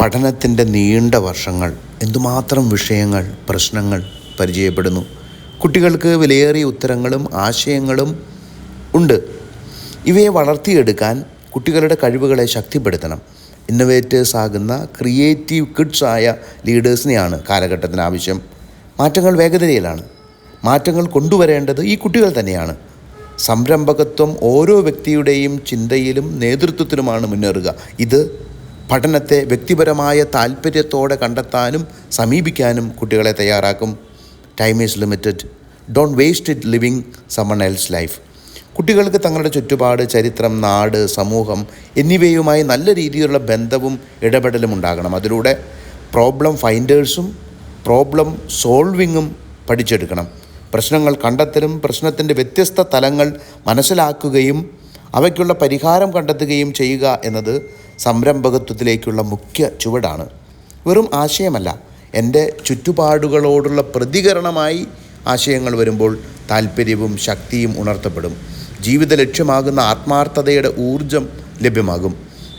പഠനത്തിന്റെ നീണ്ട വർഷങ്ങൾ എന്തുമാത്രം വിഷയങ്ങൾ പ്രശ്നങ്ങൾ പരിചയപ്പെടുന്നു. കുട്ടികൾക്ക് വിലയേറിയ ഉത്തരങ്ങളും ആശയങ്ങളും ഉണ്ട്. ഇവയെ വളർത്തിയെടുക്കാൻ കുട്ടികളുടെ കഴിവുകളെ ശക്തിപ്പെടുത്തണം. ഇന്നൊവേറ്റേഴ്സ് ആകുന്ന ക്രിയേറ്റീവ് കിഡ്സ് ആയ ലീഡേഴ്സിനെയാണ് കാലഘട്ടത്തിന് ആവശ്യം. മാറ്റങ്ങൾ വേഗതയിലാണ്. മാറ്റങ്ങൾ കൊണ്ടുവരേണ്ടത് ഈ കുട്ടികൾ തന്നെയാണ്. സംരംഭകത്വം ഓരോ വ്യക്തിയുടെയും ചിന്തയിലും നേതൃത്വത്തിലുമാണ് മുന്നേറുക. ഇത് പഠനത്തെ വ്യക്തിപരമായ താല്പര്യത്തോടെ കണ്ടെത്താനും സമീപിക്കാനും കുട്ടികളെ തയ്യാറാക്കും. Time is limited don't waste it living someone else's life കുട്ടികൾക്ക് തങ്ങളുടെ ചുറ്റുപാട് ചരിത്രം നാട് സമൂഹം എന്നിവയുമായി നല്ല രീതിയിലുള്ള ബന്ധവും ഇടപെടലും ഉണ്ടാകണം. അതിലൂടെ പ്രോബ്ലം ഫൈൻഡേഴ്സും പ്രോബ്ലം സോൾവിങ്ങും പഠിച്ചെടുക്കണം. പ്രശ്നങ്ങൾ കണ്ടെത്തലും പ്രശ്നത്തിന്റെ വ്യത്യസ്ത തലങ്ങൾ മനസ്സിലാക്കുകയും അവയ്ക്കുള്ള പരിഹാരം കണ്ടെത്തുകയും ചെയ്യുക എന്നത് സംരംഭകത്വത്തിലേക്കുള്ള മുഖ്യ ചുവടാണ്. വെറും ആശയമല്ല എന്റെ ചുറ്റുപാടുകളോടുള്ള പ്രതികരണമായി ആശയങ്ങൾ വരുമ്പോൾ താല്പര്യവും ശക്തിയും ഉണർത്തപ്പെടും. ജീവിത ലക്ഷ്യമാകുന്ന ആത്മാർത്ഥതയുടെ ഊർജം ലഭ്യമാകും.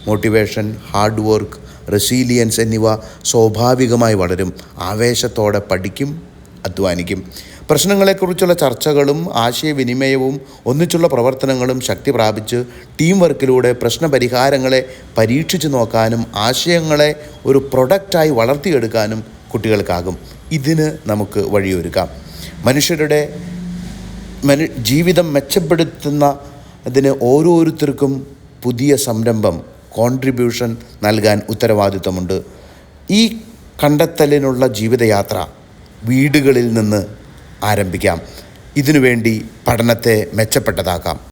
മോട്ടിവേഷൻ ഹാർഡ് വർക്ക് റെസീലിയൻസ് എന്നിവ സ്വാഭാവികമായി വളരും. ആവേശത്തോടെ പഠിക്കും അധ്വാനിക്കും. പ്രശ്നങ്ങളെക്കുറിച്ചുള്ള ചർച്ചകളും ആശയവിനിമയവും ഒന്നിച്ചുള്ള പ്രവർത്തനങ്ങളും ശക്തി പ്രാപിച്ച് ടീം വർക്കിലൂടെ പ്രശ്നപരിഹാരങ്ങളെ പരീക്ഷിച്ചു നോക്കാനും ആശയങ്ങളെ ഒരു പ്രൊഡക്റ്റായി വളർത്തിയെടുക്കാനും കുട്ടികൾക്കാകും. ഇതിന് നമുക്ക് വഴിയൊരുക്കാം. മനുഷ്യരുടെ മനു ജീവിതം മെച്ചപ്പെടുത്തുന്ന അതിന് ഓരോരുത്തർക്കും പുതിയ സംരംഭം കോൺട്രിബ്യൂഷൻ നൽകാൻ ഉത്തരവാദിത്വമുണ്ട്. ഈ കണ്ടെത്തലിനുള്ള ജീവിതയാത്ര വീടുകളിൽ നിന്ന് ആരംഭിക്കാം. ഇതിനുവേണ്ടി പഠനത്തെ മെച്ചപ്പെട്ടതാക്കാം.